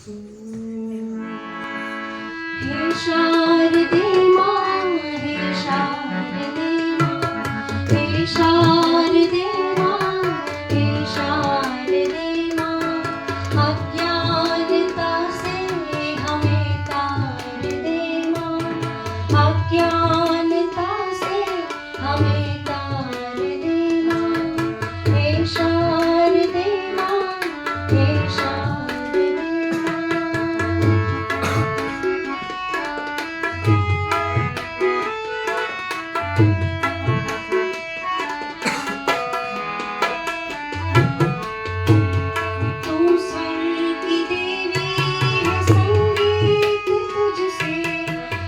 হে শারদে মা হে শারদে মা হে শারদে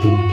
thank you.